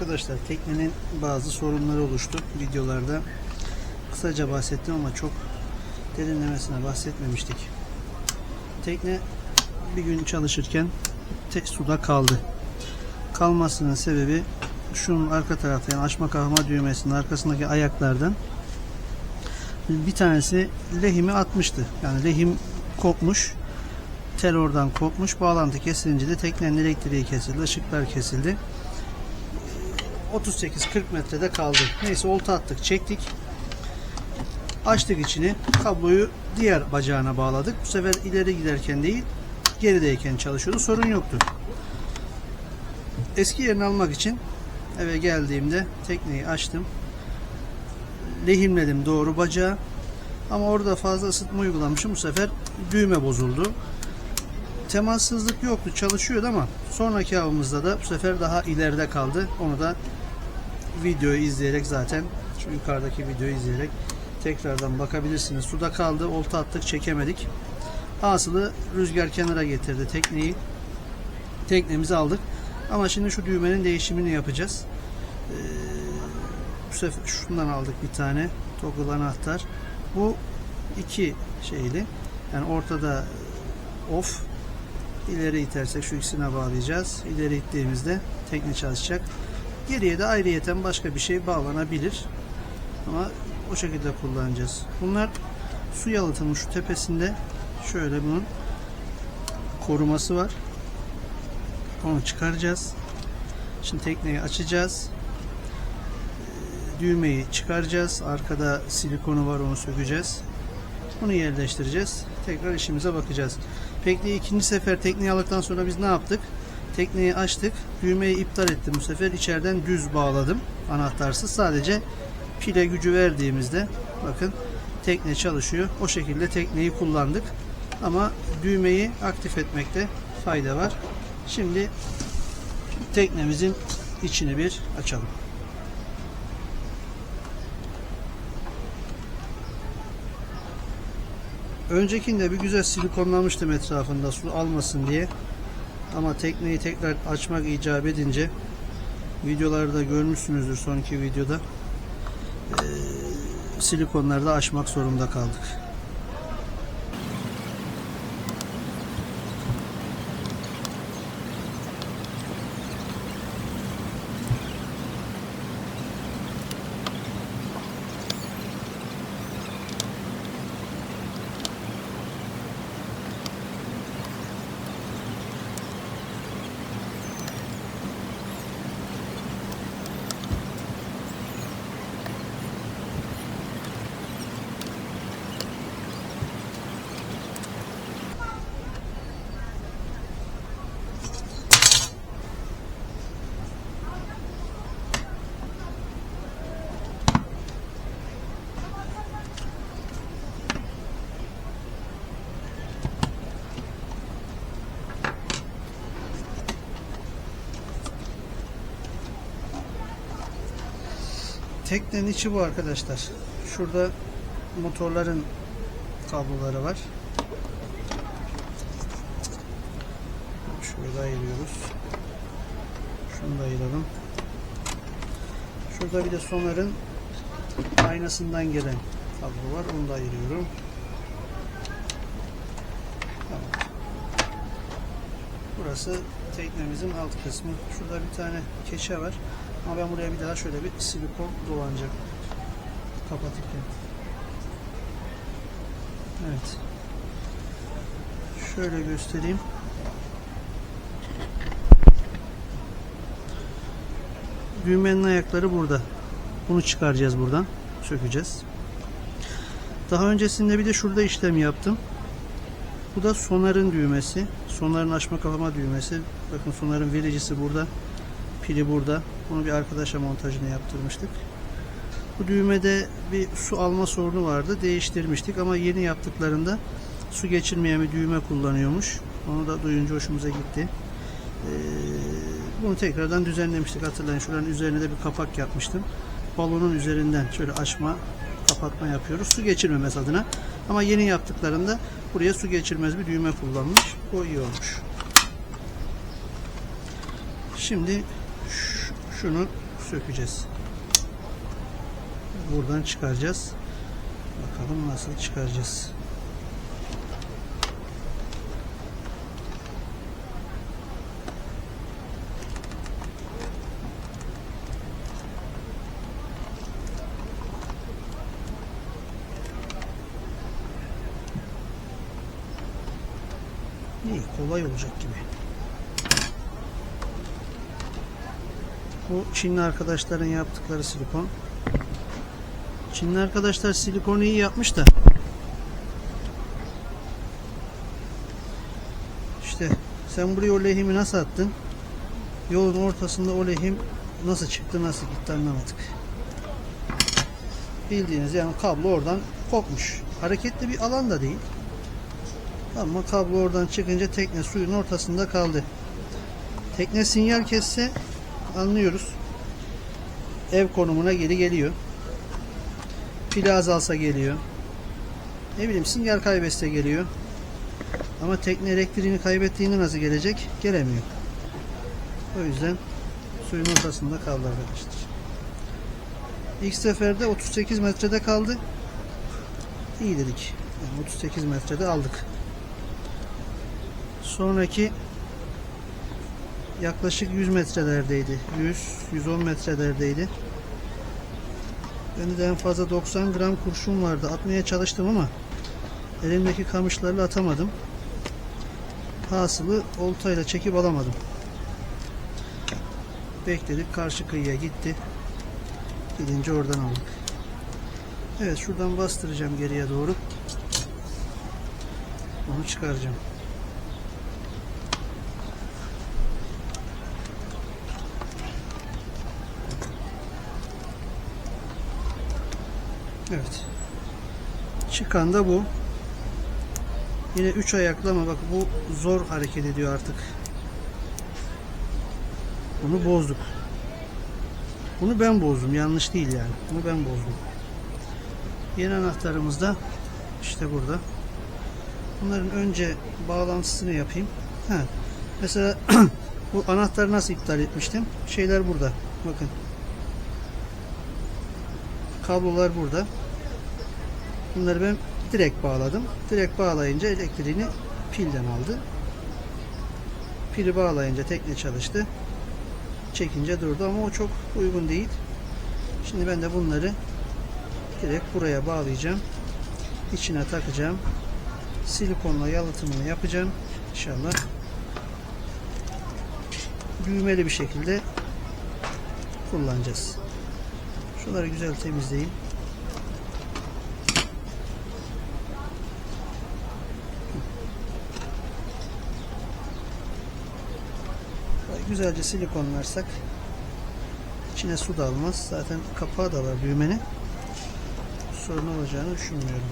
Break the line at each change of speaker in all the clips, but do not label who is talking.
Arkadaşlar teknenin bazı sorunları oluştu videolarda. Kısaca bahsettim ama çok derinlemesine bahsetmemiştik. Tekne bir gün çalışırken te- suda kaldı. Kalmasının sebebi şunun arka tarafta yani açma kavama düğmesinin arkasındaki ayaklardan bir tanesi lehimi atmıştı. Yani lehim kopmuş. Tel oradan kopmuş. Bağlantı kesilince de teknenin elektriği kesildi. ışıklar kesildi. 38-40 metrede kaldı. Neyse olta attık, çektik. Açtık içini. Kabloyu diğer bacağına bağladık. Bu sefer ileri giderken değil, gerideyken çalışıyordu. Sorun yoktu. Eski yerini almak için eve geldiğimde tekneyi açtım. Lehimledim doğru bacağı. Ama orada fazla ısıtma uygulamışım. Bu sefer düğme bozuldu. Temassızlık yoktu. Çalışıyordu ama sonraki avımızda da bu sefer daha ileride kaldı. Onu da videoyu izleyerek zaten şu yukarıdaki videoyu izleyerek tekrardan bakabilirsiniz. Suda kaldı. Olta attık çekemedik. Hasılı rüzgar kenara getirdi tekneyi. Teknemizi aldık. Ama şimdi şu düğmenin değişimini yapacağız. Ee, bu sefer şundan aldık bir tane toggle anahtar. Bu iki şeyli. Yani ortada off. İleri itersek şu ikisine bağlayacağız. İleri ittiğimizde tekne çalışacak. Geriye de ayrıyeten başka bir şey bağlanabilir. Ama o şekilde kullanacağız. Bunlar su yalıtımı şu tepesinde şöyle bunun koruması var. Onu çıkaracağız. Şimdi tekneyi açacağız. Ee, Düğmeyi çıkaracağız. Arkada silikonu var onu sökeceğiz. Bunu yerleştireceğiz. Tekrar işimize bakacağız. Peki ikinci sefer tekneyi aldıktan sonra biz ne yaptık? Tekneyi açtık. Düğmeyi iptal ettim bu sefer. içeriden düz bağladım. Anahtarsız. Sadece pile gücü verdiğimizde bakın tekne çalışıyor. O şekilde tekneyi kullandık. Ama düğmeyi aktif etmekte fayda var. Şimdi teknemizin içini bir açalım. Öncekinde bir güzel silikonlamıştım etrafında su almasın diye. Ama tekneyi tekrar açmak icap edince videolarda görmüşsünüzdür sonki videoda eee, silikonları da açmak zorunda kaldık. Teknenin içi bu arkadaşlar. Şurada motorların kabloları var. Şöyle ayırıyoruz. Şunu da ayıralım. Şurada bir de sonarın aynasından gelen kablo var. Onu da ayırıyorum. Burası teknemizin alt kısmı. Şurada bir tane keçe var. Ama ben buraya bir daha şöyle bir silikon dolanacak. Kapatırken. Evet. Şöyle göstereyim. Düğmenin ayakları burada. Bunu çıkaracağız buradan. Sökeceğiz. Daha öncesinde bir de şurada işlem yaptım. Bu da sonarın düğmesi. Sonarın açma kapama düğmesi. Bakın sonarın vericisi burada. Pili burada. Bunu bir arkadaşa montajını yaptırmıştık. Bu düğmede bir su alma sorunu vardı. Değiştirmiştik ama yeni yaptıklarında su geçirmeyen bir düğme kullanıyormuş. Onu da duyunca hoşumuza gitti. Ee, bunu tekrardan düzenlemiştik. Hatırlayın şuranın üzerine de bir kapak yapmıştım. Balonun üzerinden şöyle açma, kapatma yapıyoruz. Su geçirmemesi adına. Ama yeni yaptıklarında buraya su geçirmez bir düğme kullanmış. O iyi olmuş. Şimdi şunu sökeceğiz. Buradan çıkaracağız. Bakalım nasıl çıkaracağız. İyi, kolay olacak gibi. Bu Çinli arkadaşların yaptıkları silikon. Çinli arkadaşlar silikonu iyi yapmış da. İşte sen buraya o lehimi nasıl attın? Yolun ortasında o lehim nasıl çıktı nasıl gitti anlamadık. Bildiğiniz yani kablo oradan kopmuş. Hareketli bir alan da değil. Ama kablo oradan çıkınca tekne suyun ortasında kaldı. Tekne sinyal kesse anlıyoruz. Ev konumuna geri geliyor. Pili azalsa geliyor. Ne bileyim sinyal kaybetse geliyor. Ama tekne elektriğini kaybettiğinde nasıl gelecek? Gelemiyor. O yüzden suyun ortasında kaldı arkadaşlar. İlk seferde 38 metrede kaldı. İyi dedik. Yani 38 metrede aldık. Sonraki yaklaşık 100 metrelerdeydi. 100-110 metrelerdeydi. Bende de en fazla 90 gram kurşun vardı. Atmaya çalıştım ama elimdeki kamışlarla atamadım. Hasılı oltayla çekip alamadım. Bekledik. Karşı kıyıya gitti. Gidince oradan aldık. Evet şuradan bastıracağım geriye doğru. Onu çıkaracağım. Evet. Çıkan da bu. Yine 3 ayaklı ama bak bu zor hareket ediyor artık. Bunu bozduk. Bunu ben bozdum. Yanlış değil yani. Bunu ben bozdum. Yeni anahtarımız da işte burada. Bunların önce bağlantısını yapayım. Ha. Mesela bu anahtarı nasıl iptal etmiştim? Şeyler burada. Bakın. Kablolar burada. Bunları ben direkt bağladım. Direkt bağlayınca elektriğini pilden aldı. Pili bağlayınca tekne çalıştı. Çekince durdu ama o çok uygun değil. Şimdi ben de bunları direkt buraya bağlayacağım. İçine takacağım. Silikonla yalıtımını yapacağım. İnşallah. Düğmeli bir şekilde kullanacağız. Şunları güzel temizleyeyim. Güzelce silikonlarsak içine su da almaz. Zaten kapağı da var düğmenin. Sorun olacağını düşünmüyorum.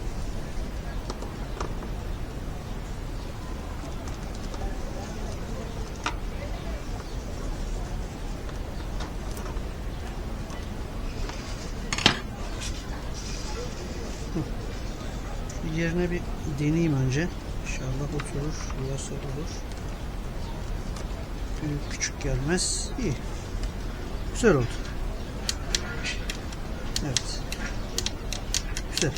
Yerine bir deneyeyim önce. İnşallah oturur. Burası olur. Büyük küçük gelmez. İyi. Güzel oldu. Evet. Güzel.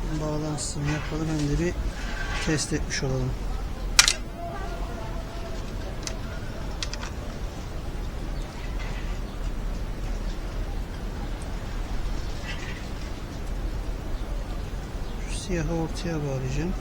Şunun bağlantısını yapalım hem de bir test etmiş olalım. Siyahı ortaya bağlayacağım.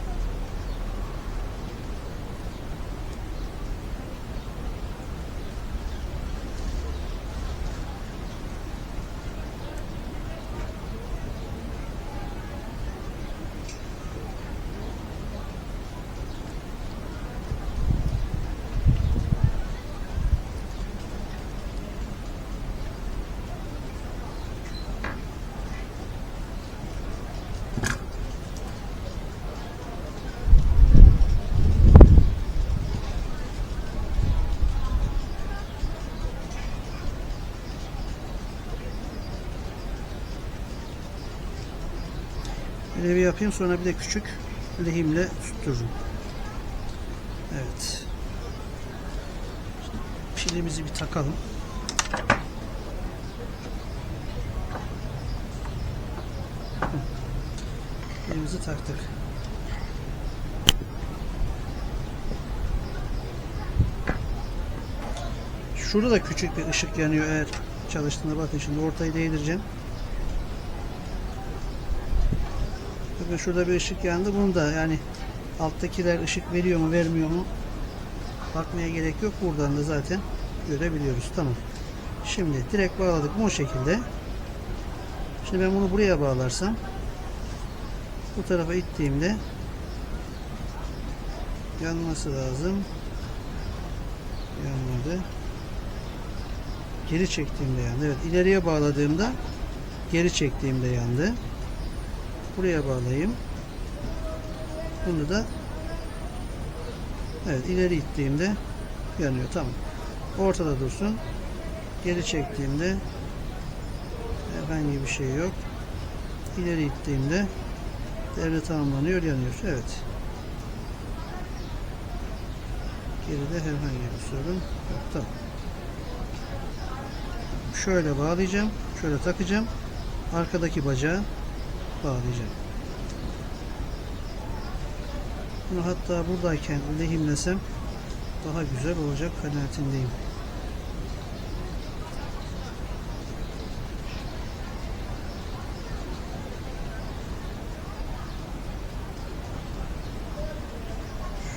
Böyle bir yapayım sonra bir de küçük lehimle tuttururum. Evet. Pilimizi bir takalım. Pilimizi taktık. Şurada da küçük bir ışık yanıyor eğer çalıştığında bakın şimdi ortayı değdireceğim. Bakın şurada bir ışık yandı. Bunu da yani alttakiler ışık veriyor mu vermiyor mu bakmaya gerek yok. Buradan da zaten görebiliyoruz. Tamam. Şimdi direkt bağladık mı o şekilde. Şimdi ben bunu buraya bağlarsam bu tarafa ittiğimde yanması lazım. Yanmadı. Geri çektiğimde yandı. Evet ileriye bağladığımda geri çektiğimde yandı. Buraya bağlayayım. Bunu da Evet ileri ittiğimde yanıyor. Tamam. Ortada dursun. Geri çektiğimde herhangi bir şey yok. İleri ittiğimde devre tamamlanıyor, yanıyor. Evet. Geride herhangi bir sorun yok. Tamam. Şöyle bağlayacağım. Şöyle takacağım. Arkadaki bacağı bağlayacağım. Bunu hatta buradayken lehimlesem daha güzel olacak kanaatindeyim.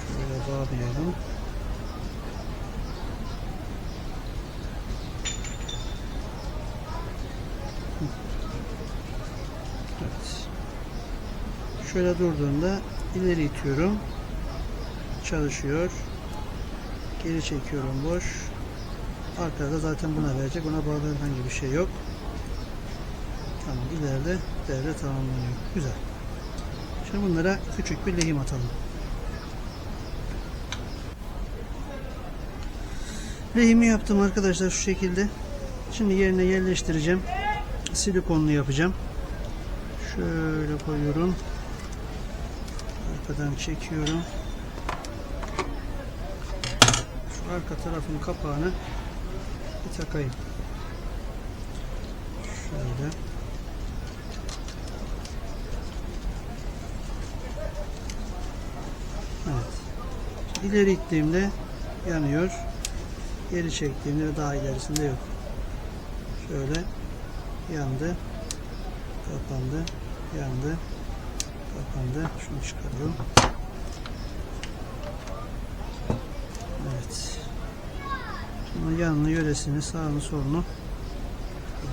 Şöyle bağlayalım. Evet. Şöyle durduğunda ileri itiyorum. Çalışıyor. Geri çekiyorum boş. Arkada zaten buna verecek. Buna bağlı herhangi bir şey yok. Tamam ileride devre tamamlanıyor. Güzel. Şimdi bunlara küçük bir lehim atalım. Lehimi yaptım arkadaşlar şu şekilde. Şimdi yerine yerleştireceğim. Silikonlu yapacağım. Şöyle koyuyorum. Arkadan çekiyorum. Şu arka tarafın kapağını bir takayım. Şöyle. Evet. İleri ittiğimde yanıyor. Geri çektiğimde daha ilerisinde yok. Şöyle yandı. Kapandı. Yandı. Kapandı. Şunu çıkaralım. Evet. Şimdi yanını, yöresini, sağını, solunu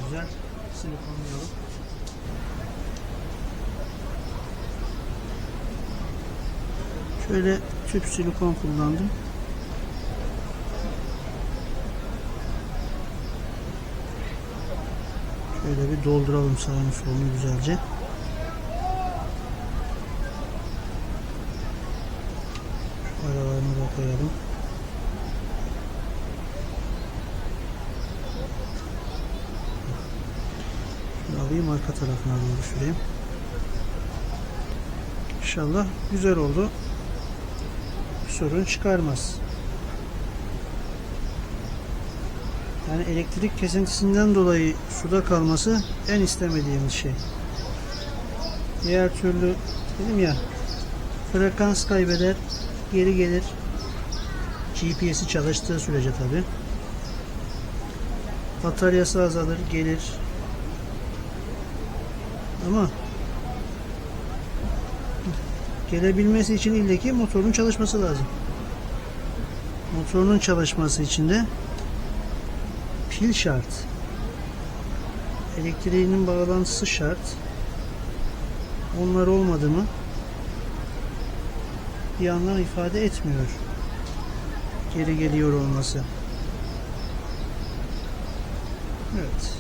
güzel silikonlayalım. Şöyle tüp silikon kullandım. Şöyle bir dolduralım sağını solunu güzelce. Şu aralarını da koyalım. Şunu alayım arka tarafına doğru süreyim. İnşallah güzel oldu. Sorun çıkarmaz. Yani elektrik kesintisinden dolayı suda kalması en istemediğimiz şey. Diğer türlü dedim ya frekans kaybeder, geri gelir. GPS'i çalıştığı sürece tabi. Bataryası azalır, gelir. Ama gelebilmesi için ildeki motorun çalışması lazım. Motorun çalışması için de pil şart. Elektriğinin bağlantısı şart. Onlar olmadı mı bir anlam ifade etmiyor. Geri geliyor olması. Evet.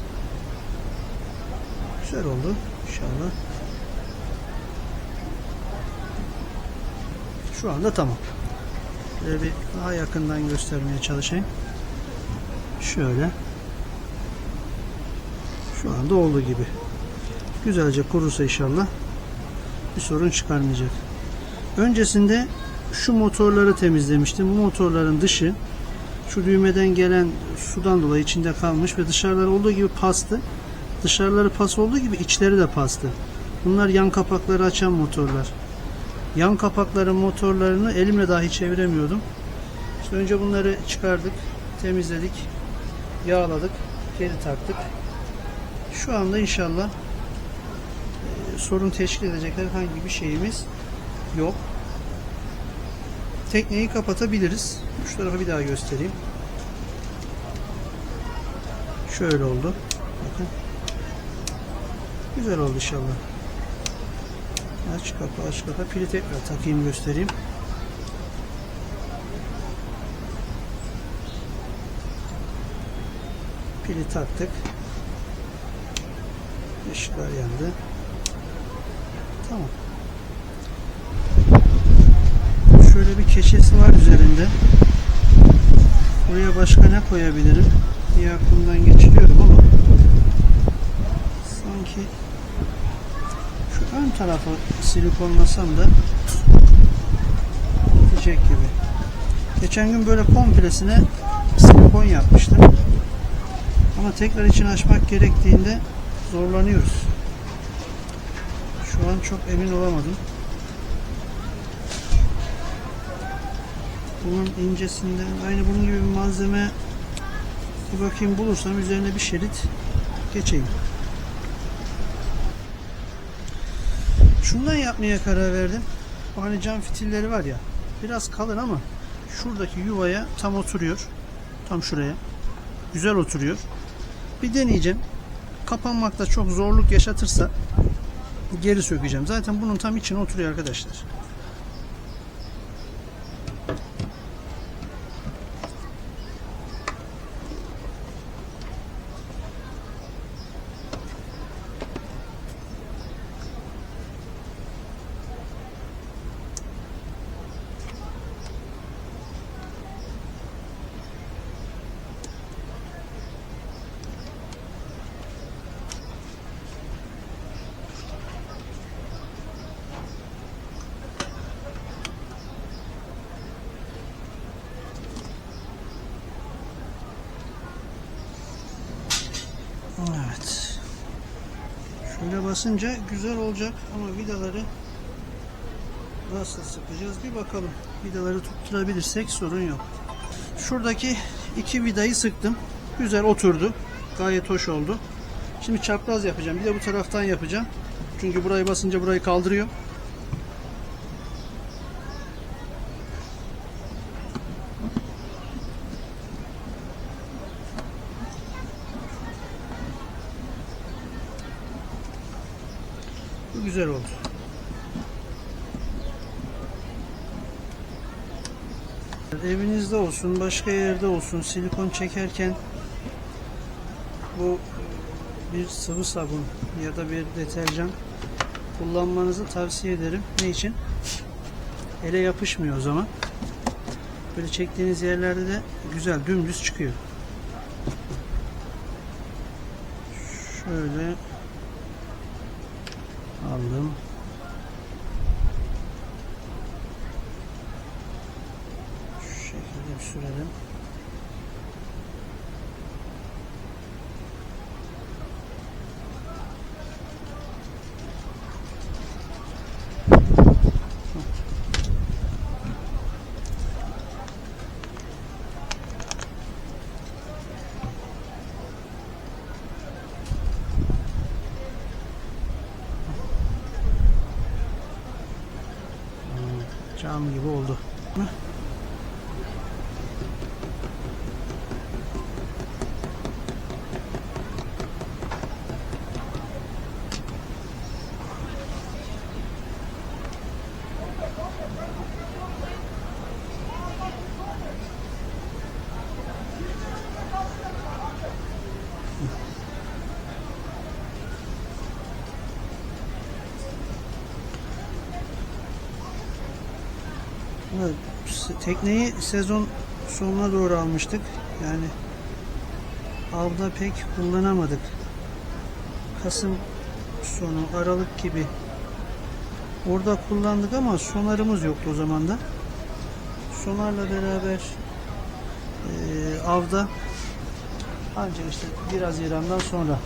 Güzel oldu inşallah. Şu anda tamam. Şöyle bir daha yakından göstermeye çalışayım. Şöyle. Şu anda olduğu gibi. Güzelce kurusa inşallah bir sorun çıkarmayacak. Öncesinde şu motorları temizlemiştim. Bu motorların dışı şu düğmeden gelen sudan dolayı içinde kalmış ve dışarıları olduğu gibi pastı. Dışarıları pas olduğu gibi içleri de pastı. Bunlar yan kapakları açan motorlar. Yan kapakların motorlarını elimle dahi çeviremiyordum. İşte önce bunları çıkardık, temizledik, yağladık, geri taktık. Şu anda inşallah e, sorun teşkil edecek herhangi bir şeyimiz yok. Tekneyi kapatabiliriz. Şu tarafa bir daha göstereyim. Şöyle oldu. Bakın. Güzel oldu inşallah. Aç kapa aç kapa pili tekrar takayım göstereyim. Pili taktık. Işıklar yandı. Tamam. Şöyle bir keçesi var üzerinde. Buraya başka ne koyabilirim diye aklımdan geçiriyorum ama sanki şu ön tarafı silikonlasam da gidecek gibi. Geçen gün böyle komplesine silikon yapmıştım. Ama tekrar içini açmak gerektiğinde zorlanıyoruz. Şu an çok emin olamadım. Bunun incesinden aynı bunun gibi bir malzeme bir bakayım bulursam üzerine bir şerit geçeyim. Şundan yapmaya karar verdim. Bu hani cam fitilleri var ya biraz kalın ama şuradaki yuvaya tam oturuyor. Tam şuraya. Güzel oturuyor. Bir deneyeceğim. Kapanmakta çok zorluk yaşatırsa geri sökeceğim. Zaten bunun tam içine oturuyor arkadaşlar. Evet. Şöyle basınca güzel olacak ama vidaları nasıl sıkacağız bir bakalım. Vidaları tutturabilirsek sorun yok. Şuradaki iki vidayı sıktım. Güzel oturdu. Gayet hoş oldu. Şimdi çapraz yapacağım. Bir de bu taraftan yapacağım. Çünkü burayı basınca burayı kaldırıyor. Bu güzel oldu. Evinizde olsun, başka yerde olsun silikon çekerken bu bir sıvı sabun ya da bir deterjan kullanmanızı tavsiye ederim. Ne için? Ele yapışmıyor o zaman. Böyle çektiğiniz yerlerde de güzel dümdüz çıkıyor. Şöyle aldım. Şu bir sürelim. Cam gibi oldu. Tekneyi sezon sonuna doğru almıştık. Yani avda pek kullanamadık. Kasım sonu, Aralık gibi orada kullandık ama sonarımız yoktu o zaman da. Sonarla beraber eee, avda ancak işte 1 Haziran'dan sonra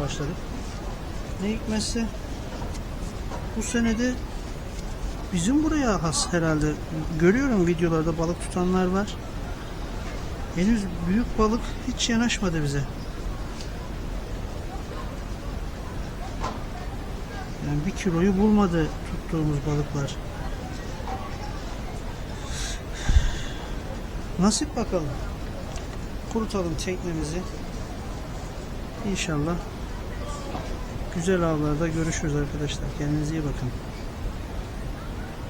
başladık. Ne hikmetse bu senede bizim buraya has herhalde. Görüyorum videolarda balık tutanlar var. Henüz büyük balık hiç yanaşmadı bize. Yani bir kiloyu bulmadı tuttuğumuz balıklar. Nasip bakalım. Kurutalım teknemizi. İnşallah güzel avlarda görüşürüz arkadaşlar. Kendinize iyi bakın.